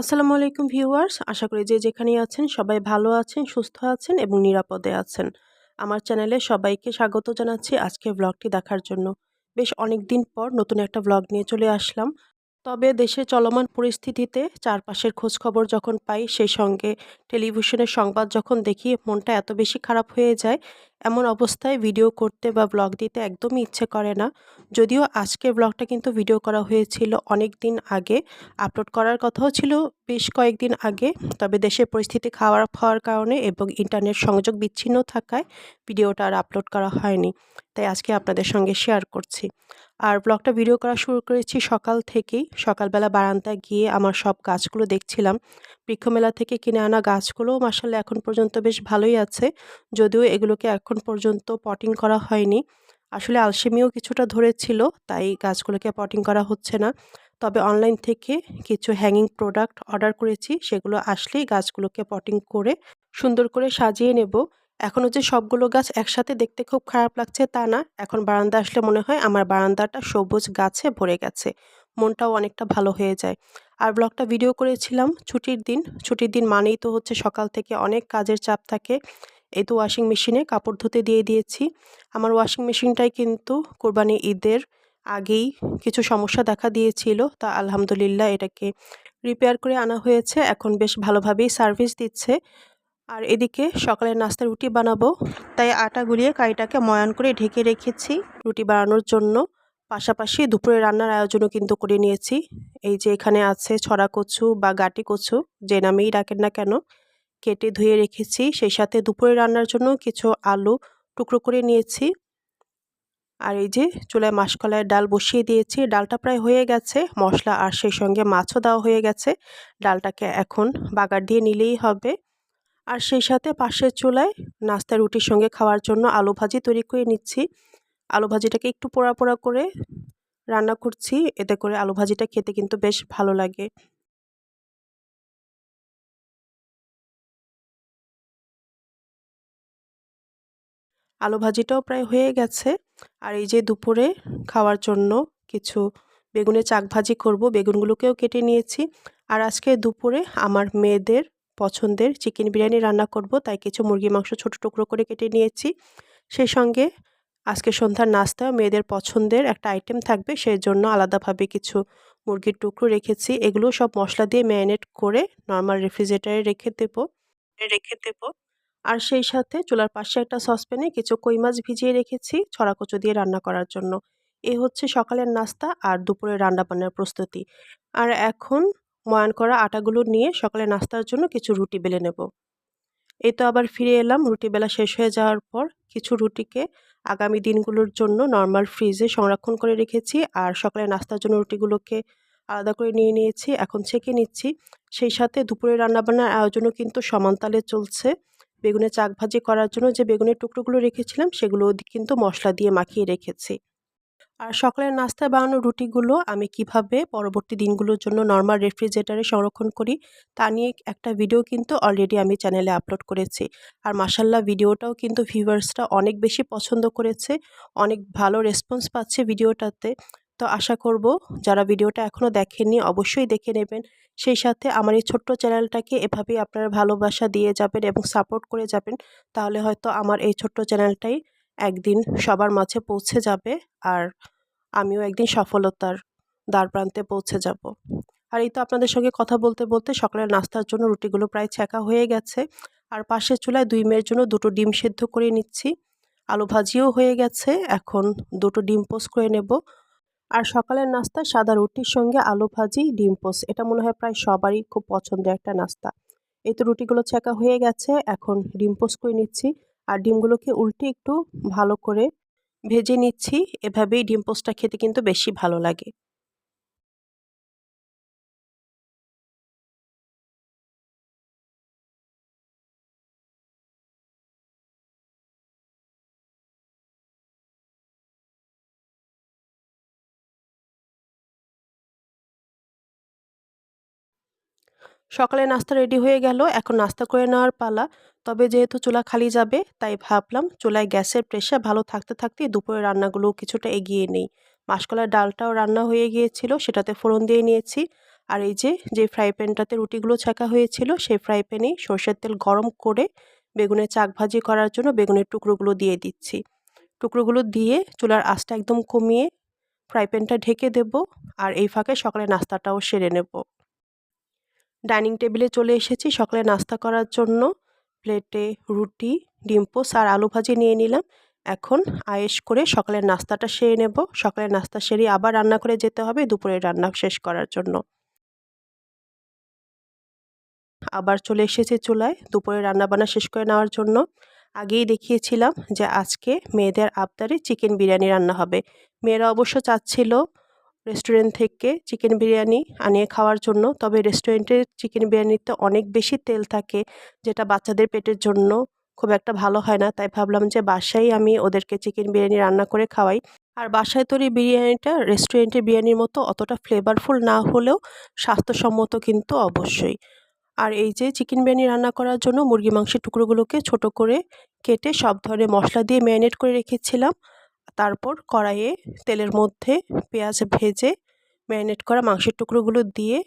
আসসালামু আলাইকুম ভিউয়ার্স। আশা করি যে যেখানেই আছেন সবাই ভালো আছেন, সুস্থ আছেন এবং নিরাপদে আছেন। আমার চ্যানেলে সবাইকে স্বাগত জানাচ্ছি আজকে ব্লগটি দেখার জন্য। বেশ অনেক দিন পর নতুন একটা ব্লগ নিয়ে চলে আসলাম। তবে দেশের চলমান পরিস্থিতিতে চারপাশের খোঁজখবর যখন পাই, সেই সঙ্গে টেলিভিশনের সংবাদ যখন দেখি, মনটা এত বেশি খারাপ হয়ে যায়, এমন অবস্থায় ভিডিও করতে বা ব্লগ দিতে একদমই ইচ্ছে করে না। যদিও আজকের ব্লগটা কিন্তু ভিডিও করা হয়েছিল অনেক দিন আগে, আপলোড করার কথাও ছিল বেশ কয়েকদিন আগে, তবে দেশের পরিস্থিতি খারাপ হওয়ার কারণে এবং ইন্টারনেট সংযোগ বিচ্ছিন্ন থাকায় ভিডিওটা আর আপলোড করা হয়নি, তাই আজকে আপনাদের সঙ্গে শেয়ার করছি। আর ব্লগটা ভিডিও করা শুরু করেছি সকাল থেকেই। সকালবেলা বারান্দায় গিয়ে আমার সব গাছগুলো দেখছিলাম। বৃক্ষমেলা থেকে কিনে আনা গাছগুলোও মাসাল্লাহ এখন পর্যন্ত বেশ ভালোই আছে। যদিও এগুলোকে এখন পর্যন্ত পটিং করা হয়নি। আসলে আলসেমিও কিছুটা ধরেছিল, তাই গাছগুলোকে পটিং করা হচ্ছে না। তবে অনলাইন থেকে কিছু হ্যাঙ্গিং প্রোডাক্ট অর্ডার করেছি। সেগুলো আসলেই গাছগুলোকে পটিং করে সুন্দর করে সাজিয়ে নেব। এখনও যে সবগুলো গাছ একসাথে দেখতে খুব খারাপ লাগছে তা না। এখন বারান্দা আসলে মনে হয় আমার বারান্দাটা সবুজ গাছে ভরে গেছে, মনটাও অনেকটা ভালো হয়ে যায়। আর ব্লগটা ভিডিও করেছিলাম ছুটির দিন। ছুটির দিন মানেই তো হচ্ছে সকাল থেকে অনেক কাজের চাপ থাকে। এই তো ওয়াশিং মেশিনে কাপড় ধুতে দিয়ে দিয়েছি। আমার ওয়াশিং মেশিনটাই কিন্তু কোরবানি ঈদের আগেই কিছু সমস্যা দেখা দিয়েছিল। তা আলহামদুলিল্লাহ এটাকে রিপেয়ার করে আনা হয়েছে। এখন বেশ ভালোভাবেই সার্ভিস দিচ্ছে। আর এদিকে সকালে নাস্তা রুটি বানাবো। তাই আটা গুলিয়ে কারিটাকে ময়ান করে ঢেকে রেখেছি রুটি বানানোর জন্য। পাশাপাশি দুপুরে রান্নার আয়োজনও কিন্তু করে নিয়েছি। এই যে এখানে আছে ছড়া কচু বা গাটি কচু, যে নামেই ডাকেন না কেন, কেটে ধুয়ে রেখেছি। সেই সাথে দুপুরে রান্নার জন্য কিছু আলু টুকরো করে নিয়েছি। আর এই যে চুলায় মাসকলায় ডাল বসিয়ে দিয়েছি। ডালটা প্রায় হয়ে গেছে, মশলা আর সেই সঙ্গে মাছও দেওয়া হয়ে গেছে। ডালটাকে এখন বাগার দিয়ে নিলেই হবে। আর সেই সাথে পাশের চুলায় নাস্তা রুটির সঙ্গে খাওয়ার জন্য আলু ভাজি তৈরি করে নিচ্ছি। আলু ভাজিটাকে একটু পোড়া পোড়া করে রান্না করছি। এতে করে আলু ভাজিটা খেতে কিন্তু বেশ ভালো লাগে। আলু ভাজিটাও প্রায় হয়ে গেছে। আর এই যে দুপুরে খাওয়ার জন্য কিছু বেগুনের চাক ভাজি করব। বেগুনগুলোকেও কেটে নিয়েছি। আর আজকে দুপুরে আমার মেয়েদের পছন্দের চিকেন বিরিয়ানি রান্না করব, তাই কিছু মুরগি মাংস ছোট টুকরো করে কেটে নিয়েছি। সেই সঙ্গে আজকে সন্ধ্যার নাস্তা, মেয়েদের পছন্দের একটা আইটেম থাকবে সেই জন্য আলাদাভাবে কিছু মুরগির টুকরো রেখেছি। এগুলো সব মশলা দিয়ে ম্যারিনেট করে নর্মাল রেফ্রিজারেটারে রেখে দেব রেখে দেব। আর সেই সাথে চুলার পাশে একটা সসপ্যানে কিছু কই মাছ ভিজিয়ে রেখেছি, ছড়া কচু দিয়ে রান্না করার জন্য। এ হচ্ছে সকালের নাস্তা আর দুপুরে রান্না বান্নার প্রস্তুতি। আর এখন ময়ান করা আটাগুলো নিয়ে সকালে নাস্তার জন্য কিছু রুটি বেলে নেব। এই তো আবার ফিরে এলাম, রুটি বেলা শেষ হয়ে যাওয়ার পর কিছু রুটিকে আগামী দিনগুলোর জন্য নর্মাল ফ্রিজে সংরক্ষণ করে রেখেছি আর সকালে নাস্তার জন্য রুটিগুলোকে আলাদা করে নিয়ে নিয়েছি, এখন ছেঁকে নিচ্ছি। সেই সাথে দুপুরে রান্নাবান্নার আয়োজনও কিন্তু সমানতালে চলছে। বেগুনে চাক ভাজি করার জন্য যে বেগুনের টুকরোগুলো রেখেছিলাম সেগুলো কিন্তু মশলা দিয়ে মাখিয়ে রেখেছি। আর সকালের নাস্তায় বানানো রুটিগুলো আমি কীভাবে পরবর্তী দিনগুলোর জন্য নর্মাল রেফ্রিজারেটারে সংরক্ষণ করি, তা নিয়ে একটা ভিডিও কিন্তু অলরেডি আমি চ্যানেলে আপলোড করেছি। আর মাসাল্লাহ ভিডিওটাও কিন্তু ভিউয়ার্সরা অনেক বেশি পছন্দ করেছে, অনেক ভালো রেসপন্স পাচ্ছে ভিডিওটাতে তো আশা করব যারা ভিডিওটা এখনও দেখেননি অবশ্যই দেখে নেবেন। সেই সাথে আমার এই ছোট্ট চ্যানেলটাকে এভাবেই আপনারা ভালোবাসা দিয়ে যাবেন এবং সাপোর্ট করে যাবেন, তাহলে হয়তো আমার এই ছোট্ট চ্যানেলটাই একদিন সবার মাঝে পৌঁছে যাবে আর আমিও একদিন সফলতার দ্বার প্রান্তে পৌঁছে যাব। আর এই তো আপনাদের সঙ্গে কথা বলতে বলতে সকালের নাস্তার জন্য রুটিগুলো প্রায় ছ্যাঁকা হয়ে গেছে। আর পাশের চুলায় দুই মেয়ের জন্য দুটো ডিম সেদ্ধ করে নিচ্ছি। আলু ভাজিও হয়ে গেছে, এখন দুটো ডিম পোস্ট করে নেব। আর সকালের নাস্তা সাদা রুটির সঙ্গে আলু ভাজি, ডিম পোস্ট, এটা মনে হয় প্রায় সবারই খুব পছন্দের একটা নাস্তা। এই তো রুটিগুলো ছ্যাঁকা হয়ে গেছে, এখন ডিম পোস্ট করে নিচ্ছি। আর ডিমগুলোকে উল্টে একটু ভালো করে ভেজে নিচ্ছি। এভাবেই ডিম পোস্টটা খেতে কিন্তু বেশি ভালো লাগে। সকালে নাস্তা রেডি হয়ে গেল, এখন নাস্তা করে নেওয়ার পালা। তবে যেহেতু চুলা খালি যাবে, তাই ভাবলাম চুলায় গ্যাসের প্রেশার ভালো থাকতে থাকতে দুপুরে রান্নাগুলো কিছুটা এগিয়ে নেই। মাসকলার ডালটাও রান্না হয়ে গিয়েছিল, সেটাতে ফোড়ন দিয়ে নিয়েছি। আর এই যে যে ফ্রাই প্যানটাতে রুটিগুলো ছাঁকা হয়েছিল, সেই ফ্রাই প্যানেই সর্ষের তেল গরম করে বেগুনের চাক ভাজি করার জন্য বেগুনের টুকরোগুলো দিয়ে দিচ্ছি। টুকরোগুলো দিয়ে চুলার আঁচটা একদম কমিয়ে ফ্রাই প্যানটা ঢেকে দেব, আর এই ফাঁকে সকালে নাস্তাটাও সেরে নেব। ডাইনিং টেবিলে চলে এসেছি। সকালে নাস্তা করার জন্য প্লেটে রুটি, ডিম পোস আর আলু ভাজি নিয়ে নিলাম। এখন আয়েস করে সকালের নাস্তাটা সেরে নেব। সকালের নাস্তা সেরে আবার রান্না করে যেতে হবে দুপুরের রান্না শেষ করার জন্য। আবার চলে এসেছে চুলায় দুপুরে রান্নাবান্না শেষ করে নেওয়ার জন্য। আগেই দেখিয়েছিলাম যে আজকে মেয়েদের আবদারে চিকেন বিরিয়ানি রান্না হবে। মেয়েরা অবশ্য চাচ্ছিল রেস্টুরেন্ট থেকে চিকেন বিরিয়ানি আনিয়ে খাওয়ার জন্য। তবে রেস্টুরেন্টের চিকেন বিরিয়ানিতে অনেক বেশি তেল থাকে, যেটা বাচ্চাদের পেটের জন্য খুব একটা ভালো হয় না। তাই ভাবলাম যে বাসায় আমি ওদেরকে চিকেন বিরিয়ানি রান্না করে খাওয়াই। আর বাসায় তৈরি বিরিয়ানিটা রেস্টুরেন্টের বিরিয়ানির মতো অতটা ফ্লেভারফুল না হলেও স্বাস্থ্যসম্মত কিন্তু অবশ্যই। আর এই যে চিকেন বিরিয়ানি রান্না করার জন্য মুরগি মাংসের টুকরোগুলোকে ছোট করে কেটে সব ধরনের মশলা দিয়ে ম্যারিনেট করে রেখেছিলাম। তারপর কড়াইয়ে তেলের মধ্যে পেঁয়াজ ভেজে ম্যারিনেট করা মাংসের টুকরোগুলো দিয়ে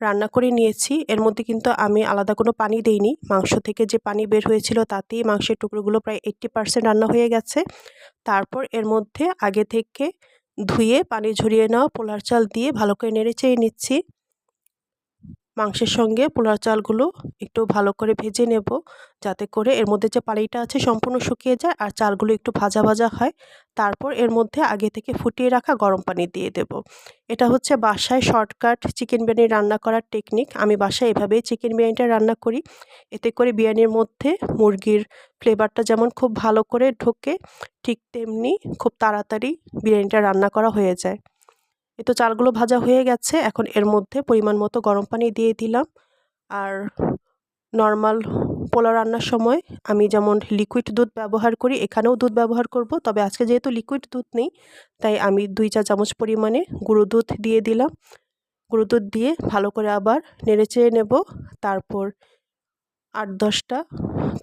রান্না করে নিয়েছি। এর মধ্যে কিন্তু আমি আলাদা কোনো পানি দেইনি। মাংস থেকে যে পানি বের হয়েছিল তাতেই মাংসের টুকরোগুলো প্রায় এইট্টি পারসেন্ট রান্না হয়ে গেছে। তারপর এর মধ্যে আগে থেকে ধুয়ে পানি ঝরিয়ে নেওয়া পোলার চাল দিয়ে ভালো করে নেড়ে চেয়ে নিচ্ছি। মাংসের সঙ্গে পোলার চালগুলো একটু ভালো করে ভেজে নেব, যাতে করে এর মধ্যে যে পানিটা আছে সম্পূর্ণ শুকিয়ে যায় আর চালগুলো একটু ভাজা ভাজা হয়। তারপর এর মধ্যে আগে থেকে ফুটিয়ে রাখা গরম পানি দিয়ে দেব। এটা হচ্ছে বাসায় শর্টকাট চিকেন বিরিয়ানি রান্না করার টেকনিক। আমি বাসায় এভাবেই চিকেন বিরিয়ানিটা রান্না করি। এতে করে বিরিয়ানির মধ্যে মুরগির ফ্লেভারটা যেমন খুব ভালো করে ঢোকে, ঠিক তেমনি খুব তাড়াতাড়ি বিরিয়ানিটা রান্না করা হয়ে যায়। এই তো চালগুলো ভাজা হয়ে গেছে। এখন এর মধ্যে পরিমাণ মতো গরম পানি দিয়ে দিলাম। আর নর্মাল পোলাও রান্নার সময় আমি যেমন লিকুইড দুধ ব্যবহার করি, এখানেও দুধ ব্যবহার করব। তবে আজকে যেহেতু লিকুইড দুধ নেই, তাই আমি দুই চা চামচ পরিমাণে গুঁড়ো দুধ দিয়ে দিলাম। গুঁড়ো দুধ দিয়ে ভালো করে আবার নেড়ে চেড়ে নেব। তারপর আট দশটা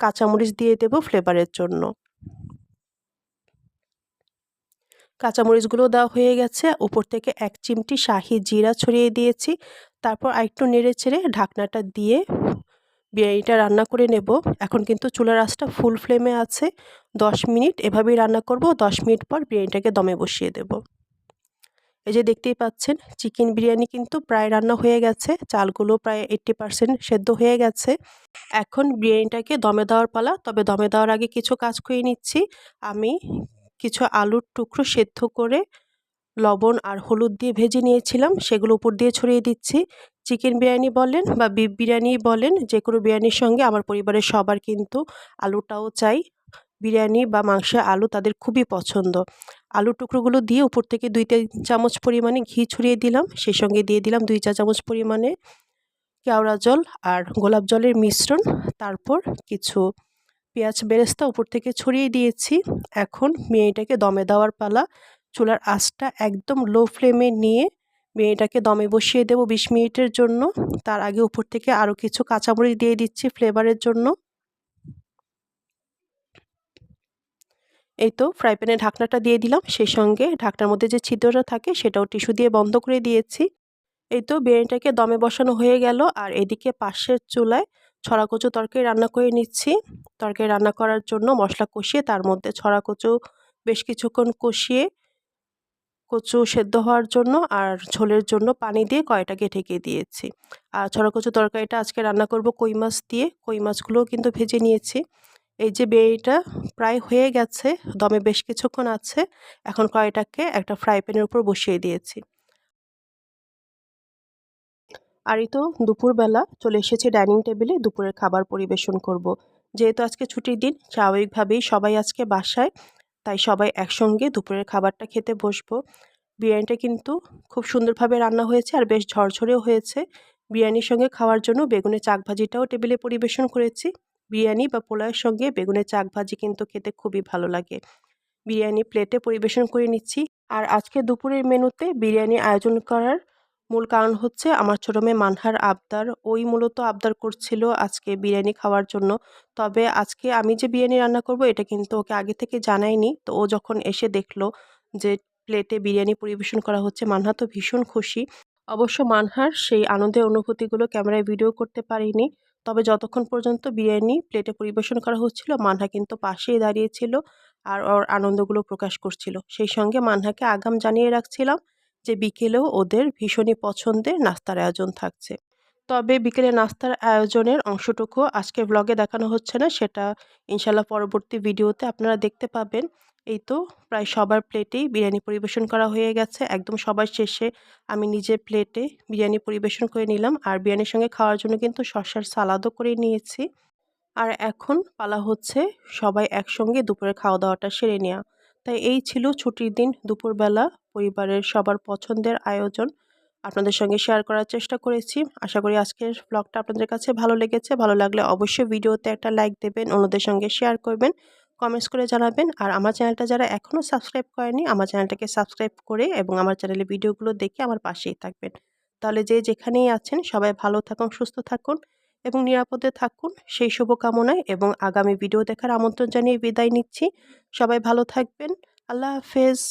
কাঁচামরিচ দিয়ে দেব ফ্লেভারের জন্য। কাঁচামরিচগুলো দেওয়া হয়ে গেছে। উপর থেকে এক চিমটি শাহি জিরা ছড়িয়ে দিয়েছি। তারপর আরেকটু নেড়ে চেড়ে ঢাকনাটা দিয়ে বিরিয়ানিটা রান্না করে নেব। এখন কিন্তু চুলার আঁচটা ফুল ফ্লেমে আছে। দশ মিনিট এভাবেই রান্না করব। দশ মিনিট পর বিরিয়ানিটাকে দমে বসিয়ে দেব। এই যে দেখতেই পাচ্ছেন, চিকেন বিরিয়ানি কিন্তু প্রায় রান্না হয়ে গেছে। চালগুলো প্রায় এইট্টি পারসেন্ট সেদ্ধ হয়ে গেছে। এখন বিরিয়ানিটাকে দমে দেওয়ার পালা। তবে দমে দেওয়ার আগে কিছু কাজ করে নিচ্ছি। আমি কিছু আলুর টুকরো সেদ্ধ করে, লবণ আর হলুদ দিয়ে ভেজে নিয়েছিলাম। সেগুলো উপর দিয়ে ছড়িয়ে দিচ্ছি। চিকেন বিরিয়ানি বলেন বা বিফ বিরিয়ানি বলেন, যে কোনো বিরিয়ানির সঙ্গে আমার পরিবারের সবার কিন্তু আলুটাও চাই। বিরিয়ানি বা মাংসের আলু তাদের খুবই পছন্দ। আলু টুকরোগুলো দিয়ে উপর থেকে দুই তিন চামচ পরিমাণে ঘি ছড়িয়ে দিলাম। সেই সঙ্গে দিয়ে দিলাম দুই চা চামচ পরিমাণে কেওড়া জল আর গোলাপ জলের মিশ্রণ। তারপর কিছু পেঁয়াজ বেরেস্তা উপর থেকে ছড়িয়ে দিয়েছি। এখন মেয়েটাকে দমে দেওয়ার পালা। চুলার আঁচটা একদম লো ফ্লেমে নিয়ে মেয়েটাকে দমে বসিয়ে দেবো বিশ মিনিটের জন্য। তার আগে উপর থেকে আরও কিছু কাঁচামরিচ দিয়ে দিচ্ছি ফ্লেভারের জন্য। এই তো ফ্রাই প্যানে ঢাকনাটা দিয়ে দিলাম। সেই সঙ্গে ঢাকনার মধ্যে যে ছিদ্রটা থাকে সেটাও টিস্যু দিয়ে বন্ধ করে দিয়েছি। এই তো বিরিয়ানিটাকে দমে বসানো হয়ে গেল। আর এদিকে পাশের চুলায় ছড়া কচু তরকারি রান্না করে নিচ্ছি। তরকারি রান্না করার জন্য মশলা কষিয়ে তার মধ্যে ছড়া কচু বেশ কিছুক্ষণ কষিয়ে কচু সেদ্ধ হওয়ার জন্য আর ঝোলের জন্য পানি দিয়ে কয়টাকে ঢেকে দিয়েছি। আর ছড়া কচু তরকারিটা আজকে রান্না করব কই মাছ দিয়ে। কই মাছগুলোও কিন্তু ভেজে নিয়েছি। এই যে বেড়িটা প্রায় হয়ে গেছে, দমে বেশ কিছুক্ষণ আছে। এখন কয়টাকে একটা ফ্রাই প্যানের উপর বসিয়ে দিয়েছি। আর এই তো দুপুরবেলা চলে এসেছি ডাইনিং টেবিলে দুপুরের খাবার পরিবেশন করব। যেহেতু আজকে ছুটির দিন, স্বাভাবিকভাবেই সবাই আজকে বাসায়, তাই সবাই একসঙ্গে দুপুরের খাবারটা খেতে বসবো। বিরিয়ানিটা কিন্তু খুব সুন্দরভাবে রান্না হয়েছে আর বেশ ঝরঝরেও হয়েছে। বিরিয়ানির সঙ্গে খাওয়ার জন্য বেগুনের চাক ভাজিটাও টেবিলে পরিবেশন করেছি। বিরিয়ানি বা পোলাওয়ের সঙ্গে বেগুনের চাক ভাজি কিন্তু খেতে খুবই ভালো লাগে। বিরিয়ানি প্লেটে পরিবেশন করে নিচ্ছি। আর আজকে দুপুরের মেনুতে বিরিয়ানি আয়োজন করার মূল কারণ হচ্ছে আমার ছোটো মেয়ে মানহার আবদার। ওই মূলত আবদার করছিল আজকে বিরিয়ানি খাওয়ার জন্য। তবে আজকে আমি যে বিরিয়ানি রান্না করব, এটা কিন্তু ওকে আগে থেকে জানাইনি। তো ও যখন এসে দেখল যে প্লেটে বিরিয়ানি পরিবেশন করা হচ্ছে, মানহা তো ভীষণ খুশি। অবশ্য মানহার সেই আনন্দের অনুভূতিগুলো ক্যামেরায় ভিডিও করতে পারিনি। তবে যতক্ষণ পর্যন্ত বিরিয়ানি প্লেটে পরিবেশন করা হচ্ছিল, মানহা কিন্তু পাশেই দাঁড়িয়েছিল আর ওর আনন্দগুলো প্রকাশ করছিল। সেই সঙ্গে মানহাকে আগাম জানিয়ে রাখছিলাম যে বিকেলেও ওদের ভীষণই পছন্দের নাস্তার আয়োজন থাকছে। তবে বিকেলে নাস্তার আয়োজনের অংশটুকু আজকে ব্লগে দেখানো হচ্ছে না, সেটা ইনশাল্লাহ পরবর্তী ভিডিওতে আপনারা দেখতে পাবেন। এই তো প্রায় সবার প্লেটেই বিরিয়ানি পরিবেশন করা হয়ে গেছে। একদম সবার শেষে আমি নিজের প্লেটে বিরিয়ানি পরিবেশন করে নিলাম। আর বিরিয়ানির সঙ্গে খাওয়ার জন্য কিন্তু শসার সালাদও করে নিয়েছি। আর এখন পালা হচ্ছে সবাই একসঙ্গে দুপুরে খাওয়া দাওয়াটা সেরে নেওয়া তাই এই ছিল ছুটির দিন দুপুরবেলা। পরিবারের সবার পছন্দের আয়োজন আপনাদের সঙ্গে শেয়ার করার চেষ্টা করেছি। আশা করি আজকের ব্লগটা আপনাদের কাছে ভালো লেগেছে। ভালো লাগলে অবশ্যই ভিডিওতে একটা লাইক দেবেন, অন্যদের সঙ্গে শেয়ার করবেন কমেন্টস করে জানাবেন। আর আমার চ্যানেলটা যারা এখনও সাবস্ক্রাইব করেনি আমার চ্যানেলটাকে সাবস্ক্রাইব করে এবং আমার চ্যানেলে ভিডিওগুলো দেখে আমার পাশেই থাকবেন। তাহলে যে যেখানেই আছেন, সবাই ভালো থাকুন, সুস্থ থাকুন এবং নিরাপদে থাকুন। সেই শুভকামনায় এবং আগামী ভিডিও দেখার আমন্ত্রণ জানিয়ে বিদায় নিচ্ছি। সবাই ভালো থাকবেন। আল্লাহ হাফেজ।